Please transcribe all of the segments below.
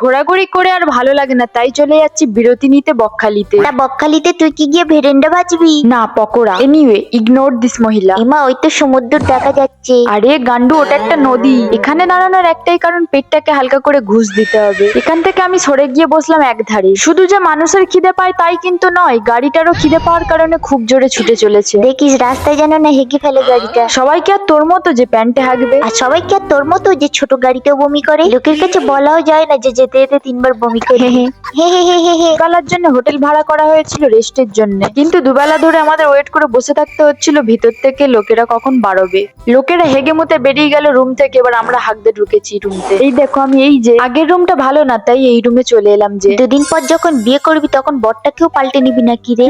ঘোরাঘুরি করে আর ভালো লাগে না তাই চলে যাচ্ছি বিরতি নিতে বকখালিতে। তা বকখালিতে তুই কি গিয়ে ভেরেন্ডা বাজবি না পকোড়া। এনিওয়ে ইগনোর দিস মহিলা। এমা ওই তো সমুদ্র দেখা যাচ্ছে। আরে গান্ডু ওটা একটা নদী। এখানে দাঁড়ানোর একটাই কারণ পেটটাকে হালকা করে ঘুষ দিতে হবে। এখান থেকে আমি সরে গিয়ে বসলাম এক ধারে শুধু যে মানুষের খিদে পায় তাই কিন্তু নয় গাড়িটারও খিদে পাওয়ার কারণে খুব জোরে ছুটে চলেছে। দেখিস রাস্তায় যেন না হেগে ফেলে গাড়িটা। সবাইকে আর তোর মতো যে প্যান্টে হাঁকবে। আর সবাই কি আর তোর মতো যে ছোট গাড়িতেও বমি করে। লোকের কাছে বলাও যায় না যে যেতে যেতে তিনবার বমি করে হে হে হে হে হে বেলার জন্য হোটেল ভাড়া করা হয়েছিল রেস্টের জন্য। কিন্তু দুবেলা ধরে আমাদের ওয়েট করে বসে থাকতে হচ্ছিল ভিতর থেকে লোকেরা কখন বাড়বে। লোকেরা হেগে মুতে বেরিয়ে গেল রুম থেকে এবার আমরা হাঁকতে ঢুকেছি রুমতে এই দেখো আমি এই যে আগের রুমটা ভালো না তাই এই রুমে চলে এলাম যে। দুদিন পর যখন বিয়ে করবি তখন বরটাকেও পাল্টে নিবি নাকি রে?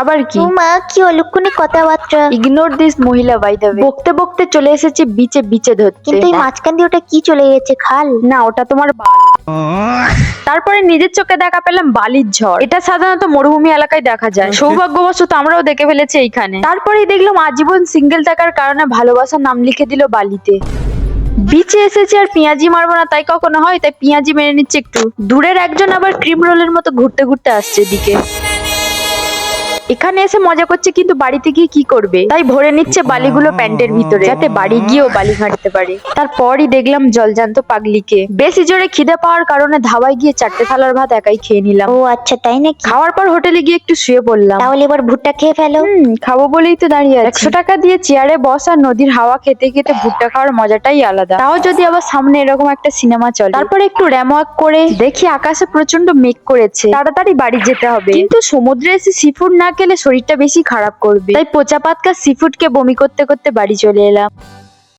আবার কি? মা কি অলক্ষণে কথাবার্তা। ইগনোর দিস মহিলা বাই দ্য বকতে বকতে চলে এসেছি বিচে বিচে ধরতে। কিন্তু এই মাঝখান দিয়ে ওটা কি চলে গেছে খাল? না ওটা তোমার বাল। তারপরে নিজের চোখে দেখা পেলাম বালির ঝড়। এটা সাধারণত মরুভূমি এলাকায় দেখা যায়। সৌভাগ্যবশত আমরাও দেখে ফেলেছি এইখানে। তারপরেই দেখলাম আজীবন সিঙ্গেল থাকার কারণে ভালোবাসার নাম লিখে দিল বালিতে। বিচে এসেছে আর পেঁয়াজি মারবো না তাই কখনো হয়? তাই পেঁয়াজি মেরে নিচ্ছে একটু। দূরের একজন আবার ক্রিম রোলের মতো ঘুরতে ঘুরতে আসছে এদিকে। এখানে এসে মজা করছে কিন্তু বাড়িতে গিয়ে কি করবে? তাই ভরে নিচ্ছে বালিগুলো প্যান্টের ভিতরে। যাতে বাড়ি গিয়েও বালি ঘাঁটতে পারে। তারপরই দেখলাম জলজান্ত পাগলিকে। বেশি জোরে খিদে পাওয়ার কারণে ধাবায় গিয়ে চারটে থালার ভাত একাই খেয়ে নিলাম। ও আচ্ছা তাই নাকি? খাওয়ার পর হোটেলে গিয়ে একটু শুয়ে পড়লাম। তাহলে এবার ভুট্টা খেয়ে ফেলো। হুম খাব বলেই তো দাঁড়িয়ে আছি। একশো টাকা দিয়ে চেয়ারে বস আর নদীর হাওয়া খেতে খেতে ভুট্টা খাওয়ার মজাটাই আলাদা। তাও যদি আবার সামনে এরকম একটা সিনেমা চলে। তারপরে একটু র্যামওয়াক করে দেখি আকাশে প্রচণ্ড মেঘ করেছে। তাড়াতাড়ি বাড়ি যেতে হবে। কিন্তু সমুদ্রে এসে সিফুড না খেলে শরীরটা বেশি খারাপ করবে। তাই পচা পাতকা সি সিফুডকে বমি করতে করতে বাড়ি চলে এলাম।